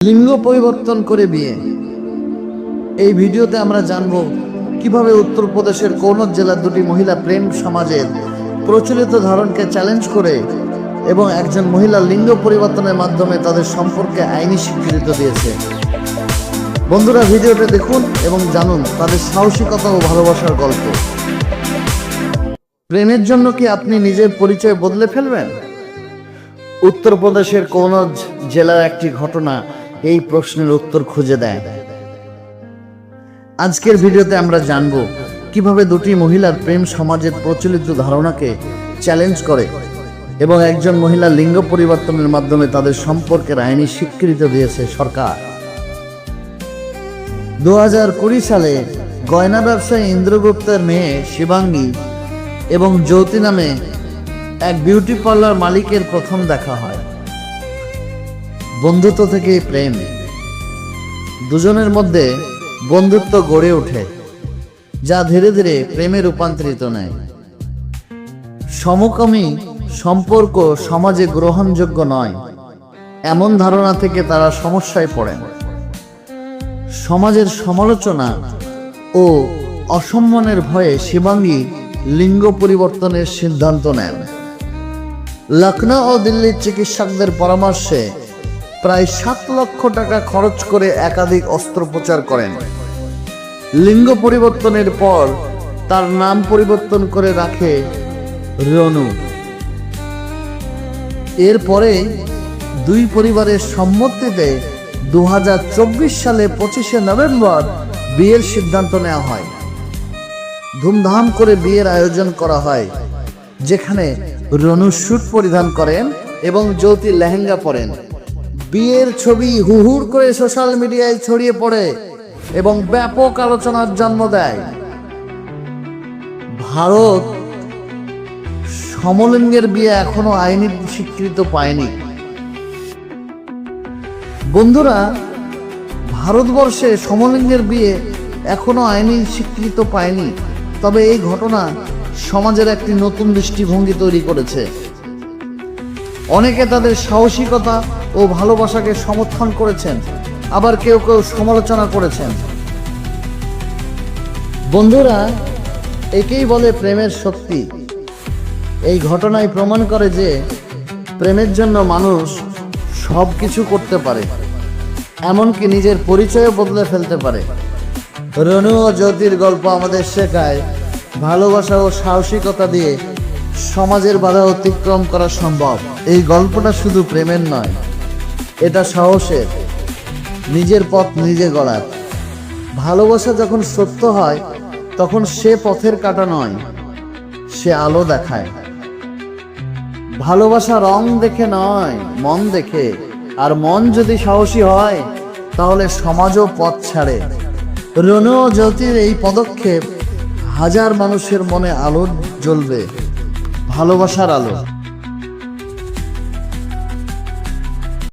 লিঙ্গ পরিবর্তন করে বিয়ে। এই ভিডিওতে আমরা জানব কীভাবে উত্তরপ্রদেশের কৌনদ জেলার দুটি মহিলা প্রেম সমাজের প্রচলিত ধারণকে চ্যালেঞ্জ করে এবং একজন মহিলা লিঙ্গ পরিবর্তনের মাধ্যমে তাদের সম্পর্কে আইনি স্বীকৃতি দিয়েছে। বন্ধুরা, ভিডিওটা দেখুন এবং জানুন তাদের সাহসিকতা ও ভালোবাসার গল্প। প্রেমের জন্য কি আপনি নিজের পরিচয় বদলে ফেলবেন? উত্তরপ্রদেশের কৌনজ জেলার একটি ঘটনা এই প্রশ্নের উত্তর খুঁজে দেয়। আজকের ভিডিওতে আমরা জানব কীভাবে দুটি মহিলার প্রেম সমাজের প্রচলিত ধারণাকে চ্যালেঞ্জ করে এবং একজন মহিলা লিঙ্গ পরিবর্তনের মাধ্যমে তাদের সম্পর্কের আইনি স্বীকৃতি দিয়েছে সরকার। দু কুড়ি সালে গয়না ব্যবসায়ী ইন্দ্রগুপ্তের মেয়ে শিবাঙ্গী এবং জ্যোতি নামে এক বিউটি পার্লার মালিকের প্রথম দেখা হয়। বন্ধুত্ব থেকে প্রেম। দুজনের মধ্যে বন্ধুত্ব গড়ে ওঠে, যা ধীরে ধীরে প্রেমে রূপান্তরিত নেয়। সমকামী সম্পর্ক সমাজে গ্রহণযোগ্য নয়, এমন ধারণা থেকে তারা সমস্যায় পড়েন। সমাজের সমালোচনা ও অসম্মানের ভয়ে শিবাঙ্গী লিঙ্গ পরিবর্তনের সিদ্ধান্ত নেন। লখনৌ ও দিল্লির চিকিৎসকদের পরামর্শে প্রায় সাত লক্ষ টাকা খরচ করে একাধিক অস্ত্রোপচার করেন। লিঙ্গ পরিবর্তনের পর তার নাম পরিবর্তন করে রাখে রনু। এরপরে দুই পরিবারের সম্মতিতে দু হাজার চব্বিশ সালে পঁচিশে নভেম্বর বিয়ের সিদ্ধান্ত নেওয়া হয়। ধুমধাম করে বিয়ের আয়োজন করা হয়, যেখানে রনু শ্যুট পরিধান করেন এবং জ্যোতি লেহেঙ্গা পরেন। বিয়ের ছবি হুহুর করে সোশ্যাল মিডিয়ায় ছড়িয়ে পড়ে এবং ব্যাপক আলোচনার জন্ম দেয়। ভারত সমলিঙ্গের বিয়ে এখনও আইনি স্বীকৃত পায়নি। বন্ধুরা, ভারতবর্ষে সমলিঙ্গের বিয়ে এখনও আইনি স্বীকৃত পায়নি, তবে এই ঘটনা সমাজের একটি নতুন দৃষ্টিভঙ্গি তৈরি করেছে। অনেকে তাদের সাহসিকতা ও ভালোবাসাকে সমর্থন করেছেন। আবার কেউ কেউ সমালোচনা করেছেন। বন্ধুরা, একেই বলে প্রেমের শক্তি। এই ঘটনায় প্রমাণ করে যে প্রেমের জন্য মানুষ সব কিছু করতে পারে, এমনকি নিজের পরিচয়ও বদলে ফেলতে পারে। রনু ও জ্যোতির গল্প আমাদের শেখায়, ভালোবাসা ও সাহসিকতা দিয়ে সমাজের বাধা অতিক্রম করা সম্ভব। এই গল্পটা শুধু প্রেমের নয়। এটা সাহসের নিজের পথ নিজে গড়ার। ভালোবাসা যখন সত্য হয়, তখন সে পথের কাটা নয়, সে আলো দেখায়। ভালোবাসা রং দেখে নয়, মন দেখে। আর মন যদি সাহসী হয়, তাহলে সমাজও পথ ছাড়ে। রনু জ্যোতির এই পদক্ষেপ হাজার মানুষের মনে আলো জ্বলবে, ভালোবাসার আলো।